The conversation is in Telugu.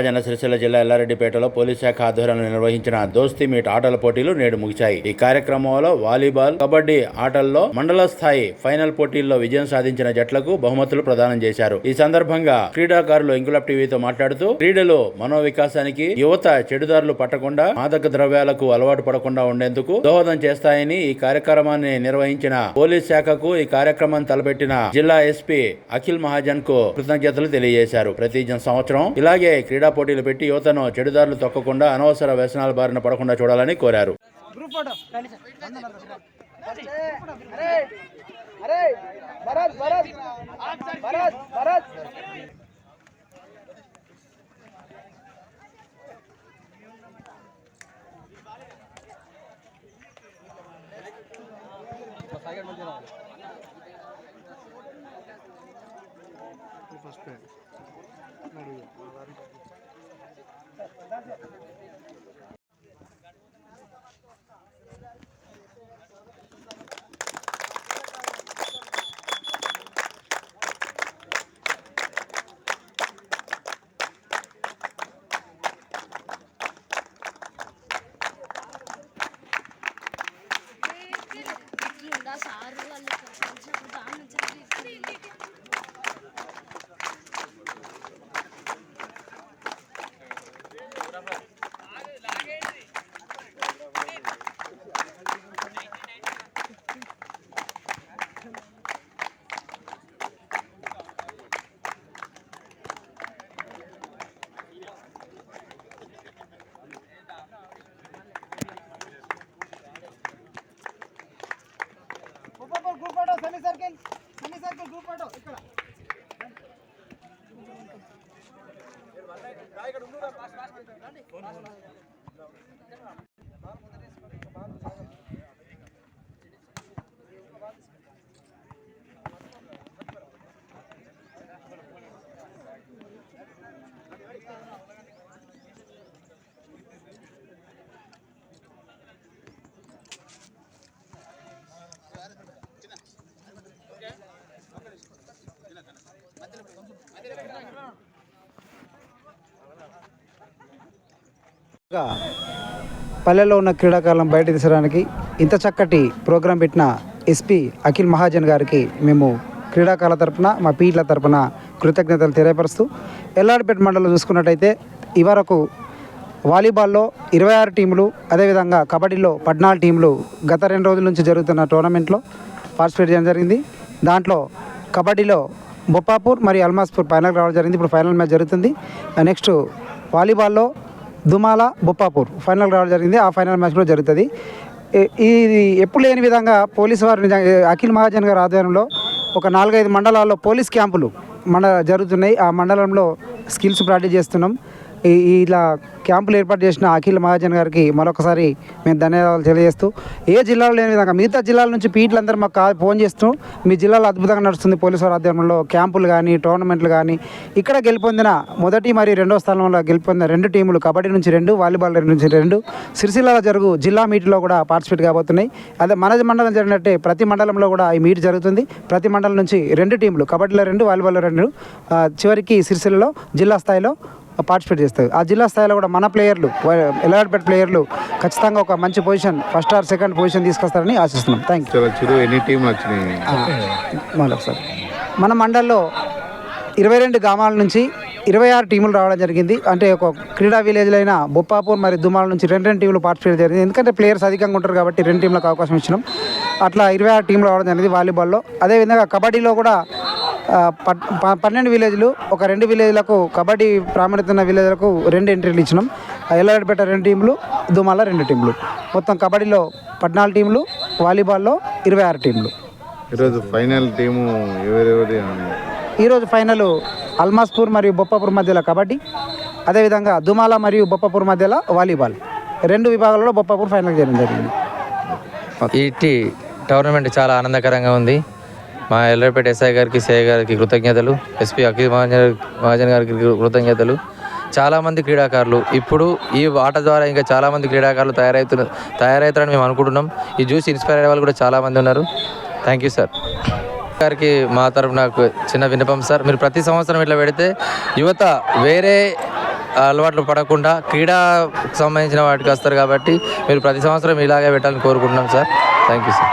రాజన్న సిరిసిల్ల జిల్లా ఎల్లారెడ్డిపేటలో పోలీస్ శాఖ ఆధ్వర్యంలో నిర్వహించిన దోస్తీ మీట్ ఆటల పోటీలు నేడు ముగిశాయి. ఈ కార్యక్రమంలో వాలీబాల్ కబడ్డీ ఆటల్లో మండల స్థాయి ఫైనల్ పోటీల్లో విజయం సాధించిన జట్లకు బహుమతులు ప్రదానం చేశారు. ఈ సందర్భంగా క్రీడాకారులు ఇంకులప్ టీవీతో మాట్లాడుతూ క్రీడలు మనోవికాసానికి యువత చెడుదారులు పట్టకుండా మాదక ద్రవ్యాలకు అలవాటు పడకుండా ఉండేందుకు దోహదం చేస్తాయని ఈ కార్యక్రమాన్ని నిర్వహించిన పోలీస్ శాఖకు ఈ కార్యక్రమం తలపెట్టిన జిల్లా ఎస్పీ అఖిల్ మహాజన్కు కృతజ్ఞతలు తెలియజేశారు. ప్రతి సంవత్సరం ఇలాగే క్రీడా పోటీలు పెట్టి యువతను చెడుదారులు తొక్కకుండా అనవసర వ్యసనాల బారిన పడకుండా చూడాలని కోరారు. సాగర్ ఫోటో ఫస్ట్ అడుగు సెమీ సర్కిల్ గ్రూప్ ఫోటో ఇక్కడ పల్లెల్లో ఉన్న క్రీడాకాలం బయట తీసడానికి ఇంత చక్కటి ప్రోగ్రాం పెట్టిన ఎస్పీ అఖిల్ మహాజన్ గారికి మేము క్రీడాకారుల తరపున మా పీట్ల తరపున కృతజ్ఞతలు తెలియపరుస్తూ ఎల్లాడిపేట మండలం చూసుకున్నట్టయితే ఇవరకు వాలీబాల్లో ఇరవై ఆరు టీములు అదేవిధంగా కబడ్డీలో పద్నాలుగు టీములు గత రెండు రోజుల నుంచి జరుగుతున్న టోర్నమెంట్లో పార్టిసిపేట్ చేయడం జరిగింది. దాంట్లో కబడ్డీలో బొప్పాపూర్ మరియు అల్మాస్పూర్ ఫైనల్ రావడం జరిగింది. ఇప్పుడు ఫైనల్ మ్యాచ్ జరుగుతుంది. నెక్స్ట్ వాలీబాల్లో దుమాల బొప్పాపూర్ ఫైనల్ రావడం జరిగింది. ఆ ఫైనల్ మ్యాచ్ కూడా జరుగుతుంది. ఇది ఎప్పుడు లేని విధంగా పోలీసు వారు నిజంగా అఖిల్ మహాజన్ గారి ఆధ్వర్యంలో ఒక నాలుగైదు మండలాల్లో పోలీస్ క్యాంపులు మండ జరుగుతున్నాయి. ఆ మండలంలో స్కిల్స్ ప్రాక్టీస్ చేస్తున్నాం. ఇలా క్యాంపులు ఏర్పాటు చేసిన అఖిల్ మహాజన్ గారికి మరొకసారి మేము ధన్యవాదాలు తెలియజేస్తూ ఏ జిల్లాలో లేని విధంగా మిగతా జిల్లాల నుంచి పీట్లందరూ మాకు ఫోన్ చేస్తూ మీ జిల్లాలో అద్భుతంగా నడుస్తుంది పోలీసు వారి ఆధ్వర్యంలో క్యాంపులు కానీ టోర్నమెంట్లు కానీ. ఇక్కడ గెలుపొందిన మొదటి మరియు రెండో స్థానంలో గెలుపొందిన రెండు టీములు కబడ్డీ నుంచి రెండు వాలీబాల్ నుంచి రెండు. సిరిసిల్లలో జరుగు జిల్లా మీట్లో కూడా పార్టిసిపేట్ కాబోతున్నాయి. అదే మన మండలం జరిగినట్టే ప్రతి మండలంలో కూడా ఈ మీట్ జరుగుతుంది. ప్రతి మండలం నుంచి రెండు టీములు కబడ్డీలో రెండు వాలీబాల్లో రెండు. చివరికి సిరిసిల్లలో జిల్లా స్థాయిలో పార్టిసిపేట్ చేస్తారు ఆ జిల్లా స్థాయిలో కూడా మన ప్లేయర్లు ఎల్లాడిపేట ప్లేయర్లు ఖచ్చితంగా ఒక మంచి position first or second position తీసుకొస్తారని ఆశిస్తున్నాం. థ్యాంక్ యూ మరొకసారి మన మండల్లో ఇరవై రెండు గ్రామాల నుంచి ఇరవై ఆరు టీములు రావడం జరిగింది. అంటే ఒక క్రీడా విలేజ్లో అయిన బొప్పాపూర్ మరియు దుమాల నుంచి రెండు రెండు టీములు పార్టిసిపేట్ జరిగింది. ఎందుకంటే ప్లేయర్స్ అధికంగా ఉంటారు కాబట్టి రెండు టీంలకు అవకాశం ఇచ్చినాం. అట్లా ఇరవై ఆరు టీంలు రావడం జరిగింది వాలీబాల్లో. అదేవిధంగా కబడ్డీలో కూడా పన్నెండు విలేజ్లు ఒక రెండు విలేజ్లకు కబడ్డీ ప్రాముఖ్యత ఉన్న విలేజ్లకు రెండు ఎంట్రీలు ఇచ్చినాం. ఎల్లారెడ్డిపేట రెండు టీంలు దుమాల రెండు టీంలు. మొత్తం కబడ్డీలో పద్నాలుగు టీంలు వాలీబాల్లో ఇరవై ఆరు టీంలు. ఈరోజు ఫైనల్ టీము ఈరోజు ఫైనల్ అల్మాస్పూర్ మరియు బొప్పాపూర్ మధ్యలో కబడ్డీ అదేవిధంగా దుమాల మరియు బొప్పాపూర్ మధ్యలో వాలీబాల్. రెండు విభాగాలలో బొప్పాపూర్ ఫైనల్ చేయడం జరిగింది. ఈ టీ టోర్నమెంట్ చాలా ఆనందకరంగా ఉంది. మా ఎల్లరపేట ఎస్ఐ గారికి సిఐ గారికి కృతజ్ఞతలు ఎస్పీ అఖిల్ మహాజన్ మహాజన్ గారికి కృతజ్ఞతలు. చాలామంది క్రీడాకారులు ఇప్పుడు ఈ ఆట ద్వారా ఇంకా చాలామంది క్రీడాకారులు తయారవుతున్న తయారవుతారని మేము అనుకుంటున్నాం. ఈ చూసి ఇన్స్పైర్ అయ్యే వాళ్ళు కూడా చాలామంది ఉన్నారు. Thank you sir. గారికి మా తరపు నాకు చిన్న విన్నపం సార్. మీరు ప్రతి సంవత్సరం ఇట్లా పెడితే యువత వేరే అలవాట్లు పడకుండా క్రీడా సంబంధించిన వాటికి వస్తారు కాబట్టి మీరు ప్రతి సంవత్సరం ఇలాగే పెట్టాలని కోరుకుంటున్నాం sir. Thank you sir.